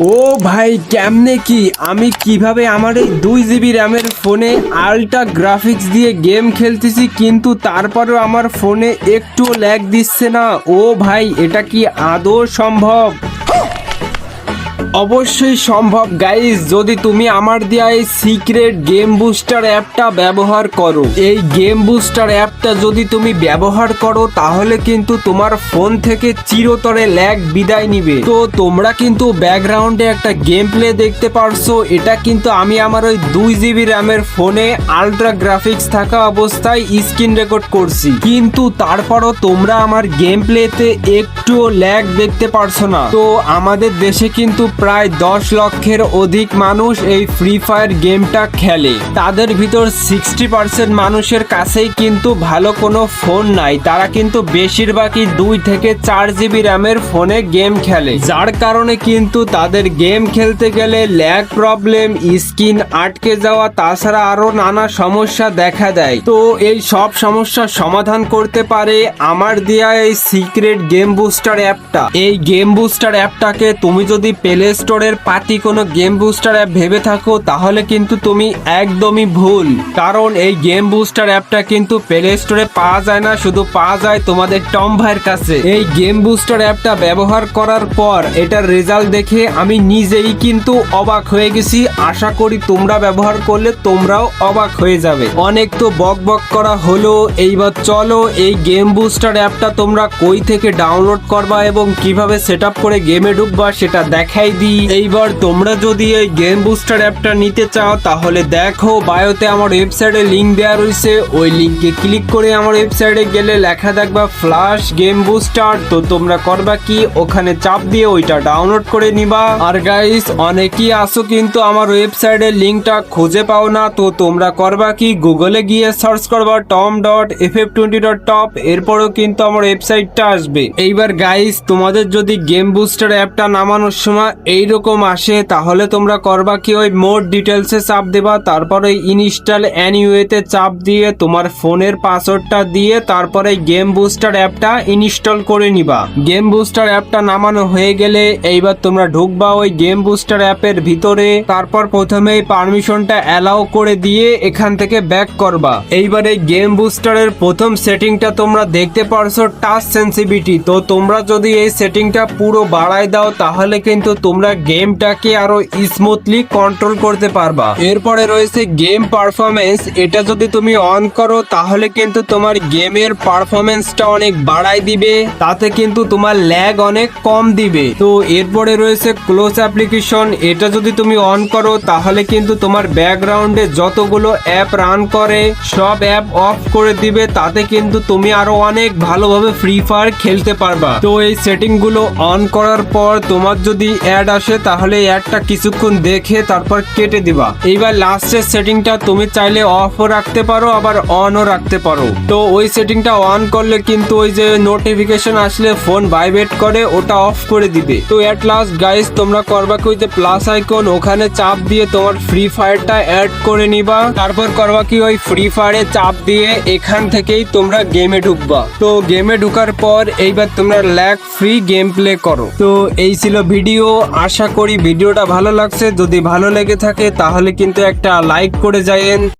ও ভাই, কেমনে কি? আমি কীভাবে আমার এই দুই জিবি র্যামের ফোনে আলট্রা গ্রাফিক্স দিয়ে গেম খেলতেছি, কিন্তু তারপরেও আমার ফোনে একটু ল্যাগ দিচ্ছে না? ও ভাই, এটা কি আদৌ সম্ভব? অবশ্যই সম্ভব গাইস যদি তুমি আমার দেওয়া এই সিক্রেট গেম বুস্টার অ্যাপটা ব্যবহার করো। এই গেম বুস্টার অ্যাপটা যদি তুমি ব্যবহার করো, তাহলে কিন্তু তোমার ফোন থেকে চিরতরে ল্যাগ বিদায় নিবে। তো তোমরা কিন্তু ব্যাকগ্রাউন্ডে একটা গেম প্লে দেখতে পারছ, এটা কিন্তু আমি আমার ওই দুই জিবি র্যামের ফোনে আলট্রা গ্রাফিক্স থাকা অবস্থায় স্ক্রিন রেকর্ড করছি। কিন্তু তারপরও তোমরা আমার গেম প্লেতে একটুও ল্যাগ দেখতে পারছ না। তো আমাদের দেশে কিন্তু প্রায় দশ লক্ষের অধিক মানুষ এই ফ্রি ফায়ার গেমটা খেলে। তাদের ভিতর সিক্সটি পার্সেন্ট মানুষের কাছেই কিন্তু ভালো কোনো ফোন নাই। তারা কিন্তু বেশিরভাগই দুই থেকে চার জিবি র্যামের ফোনে গেম খেলে। যার কারণে কিন্তু তাদের গেম খেলতে গেলে ল্যাগ প্রবলেম স্কিন আটকে যাওয়া, তাছাড়া আরও নানা সমস্যা দেখা দেয়। তো এই সব সমস্যার সমাধান করতে পারে আমার দেয়া এই সিক্রেট গেম বুস্টার অ্যাপটা এই গেম বুস্টার অ্যাপটাকে তুমি যদি প্লে স্টোরের পাতি কোনো গেম বুস্টার অ্যাপ ভেবে থাকো, তাহলে কিন্তু তুমি একদমই ভুল। কারণ এই গেম বুস্টার অ্যাপটা কিন্তু প্লে স্টোরে পাওয়া যায় না, শুধু পাওয়া যায় তোমাদের টম ভাইয়ের কাছে। এই গেম বুস্টার অ্যাপটা ব্যবহার করার পর এটার রেজাল্ট দেখে আমি নিজেই কিন্তু অবাক হয়ে গেছি। আশা করি তোমরা ব্যবহার করলে তোমরাও অবাক হয়ে যাবে। অনেক তো বক বক করা হলো, এইবার চলো এই গেম বুস্টার অ্যাপটা তোমরা কই থেকে ডাউনলোড করবা এবং কীভাবে সেট করে গেমে ঢুকবা সেটা দেখাই দিই এইবার তোমরা যদি এই গেম বুস্টার অ্যাপটা নিতে চাও, তাহলে দেখো বায়োতে আমার ওয়েবসাইটে লিংক দেওয়া রয়েছে। ওই লিংকে ক্লিক করে আমার ওয়েবসাইটে গেলে লেখা দেখবা ফ্লাশ গেম বুস্টার তো তোমরা করবা কি? ওখানে চাপ দিয়ে ওইটা ডাউনলোড করে নিবা। আর গাইস অনেকেই আসো কিন্তু আমার ওয়েবসাইটের লিংকটা খুঁজে পাও না। তো তোমরা করবা কি? গুগলে গিয়ে সার্চ করবা Tom dot F F twenty dot top এরপরেও কিন্তু আমার ওয়েবসাইটটা আসবে। এইবার গাইস তোমাদের যদি গেম বুস্টার অ্যাপটা নামানোর সময় এইরকম আসে, তাহলে তোমরা করবা কি? ওই মোর ডিটেলসে চাপ দেবা, তারপরে ইনস্টল অ্যানিওয়েতে চাপ দিয়ে তোমার ফোনের পাসওয়ার্ডটা দিয়ে তারপরে গেম বুস্টার অ্যাপটা ইনস্টল করে নিবা। গেম বুস্টার অ্যাপটা নামানো হয়ে গেলে এইবার তোমরা ঢুকবা ওই গেম বুস্টার অ্যাপের ভিতরে, তারপর প্রথমে পারমিশনটা অ্যালাউ করে দিয়ে এখান থেকে ব্যাক করবা। এইবার এই গেম বুস্টারের প্রথম সেটিংটা তোমরা দেখতে পারছ টাচ সেন্সিভিটি তো তোমরা যদি এই সেটিংটা পুরো বাড়ায় দাও, তাহলে কিন্তু তোমরা গেমটাকে আরও স্মুথলি কন্ট্রোল করতে পারবা। এরপরে রয়েছে গেম পারফরমেন্স এটা যদি তুমি অন করো, তাহলে কিন্তু তোমার গেমের পারফরমেন্সটা অনেক বাড়ায় দিবে। তাতে কিন্তু তোমার ল্যাগ অনেক কম দিবে। তো এরপরে রয়েছে ক্লোজ অ্যাপ্লিকেশন এটা যদি তুমি অন করো, তাহলে কিন্তু তোমার ব্যাকগ্রাউন্ডে যতগুলো অ্যাপ রান করে, সব অ্যাপ অফ করে দিবে। তাতে কিন্তু তুমি আরও অনেক ভালোভাবে ফ্রি ফায়ার খেলতে পারবা। তো এই সেটিংগুলো অন করার পর তোমার যদি অ্যাড আসে, তাহলে অ্যাডটা কিছুক্ষণ দেখে তারপর কেটে দিবা। এইবার লাস্টের সেটিংটা তুমি চাইলে অফও রাখতে পারো, আবার অনও রাখতে পারো। তো ওই সেটিংটা অন করলে কিন্তু ওই যে নোটিফিকেশন আসলে ফোন ভাইব্রেট করে, ওটা অফ করে দিবে। তো এট লাস্ট গাইস তোমরা করবা কি ওই যে প্লাস আইকন ওখানে চাপ দিয়ে তোমার ফ্রি ফায়ারটা অ্যাড করে নিবা। তারপর করবা কি ওই ফ্রি ফায়ারে চাপ দিয়ে এখান থেকেই তোমরা গেমে ঢুকবা। তো গেমে ঢুকার পর এইবার তোমরা ল্যাগ ফ্রি গেম প্লে করো। তো এই ছিল ভিডিও আশা করি ভিডিওটা ভালো লাগছে। যদি ভালো লেগে থাকে তাহলে কিন্তু একটা লাইক করে যায়েন